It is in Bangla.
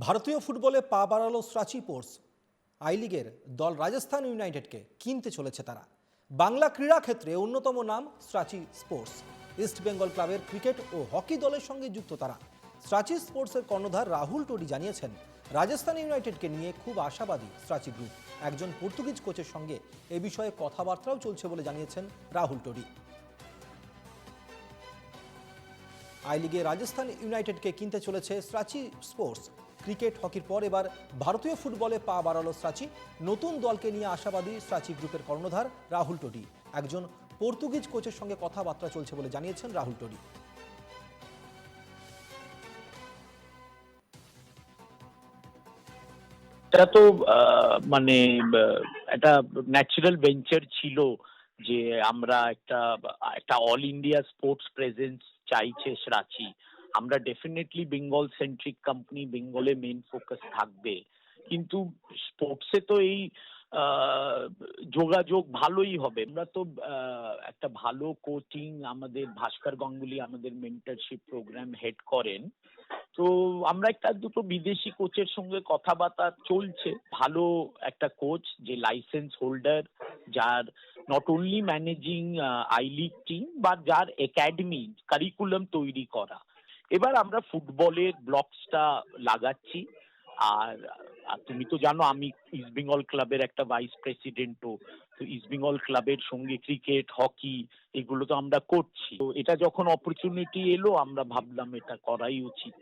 ভারতীয় ফুটবলে পা বাড়ালো স্ট্রাচি পোর্স। আই লিগের দল রাজস্থান ইউনাইটেডকে কিনতে চলেছে তারা। বাংলা ক্রীড়া ক্ষেত্রে অন্যতম নাম স্ট্রাচি স্পোর্টস। ইস্ট বেঙ্গল ক্লাবের ক্রিকেট ও হকি দলের সঙ্গে যুক্ত তারা। স্ট্রাচি স্পোর্টসের কর্ণধার রাহুল টোডি জানিয়েছেন, রাজস্থান ইউনাইটেডকে নিয়ে খুব আশাবাদী স্ট্রাচি গ্রুপ। একজন পর্তুগিজ কোচের সঙ্গে এ বিষয়ে কথাবার্তাও চলছে বলে জানিয়েছেন রাহুল টোডি। আই লিগে রাজস্থান ইউনাইটেডকে কিনতে চলেছে স্ট্রাচি স্পোর্টস। ক্রিকেট হকির পর এবার ভারতীয় ফুটবলে পা বাড়ালো স্ট্রাচি নতুন দলকে নিয়ে আশাবাদী স্ট্রাচি গ্রুপের কর্ণধার রাহুল টোডি। একজন পর্তুগিজ কোচের সঙ্গে কথাবার্তা চলছে বলে জানিয়েছেন রাহুল টোডি। এটা তো মানে একটা ন্যাচারাল ভেঞ্চার ছিল যে আমরা একটা একটা অল ইন্ডিয়া স্পোর্টস প্রেজেন্স চাইছে রাঁচি আমরা ডেফিনেটলি বেঙ্গল সেন্ট্রিক কোম্পানি বেঙ্গলে মেন ফোকাস থাকবে। কিন্তু স্পোর্টসে তো এই যোগাযোগ ভালোই হবে। আমরা তো একটা ভালো কোচিং আমাদের ভাস্কর গাঙ্গুলি আমাদের মেন্টারশিপ প্রোগ্রাম হেড করেন। তো আমরা একটা দুটো বিদেশি কোচের সঙ্গে কথাবার্তা চলছে। ভালো একটা কোচ যে লাইসেন্স হোল্ডার যার not only managing I league team বা যার একাডেমি কারিকুলাম তৈরি করা। এবার আমরা ফুটবলের ব্লকসটা লাগাচ্ছি। আর তুমি তো জানো, আমি ইস্ট বেঙ্গল ক্লাবের একটা ভাইস প্রেসিডেন্টও তো ইস্ট বেঙ্গল ক্লাবের সঙ্গে ক্রিকেট হকি এগুলো তো আমরা করছি। তো এটা যখন অপরচুনিটি এলো, আমরা ভাবলাম এটা করাই উচিত।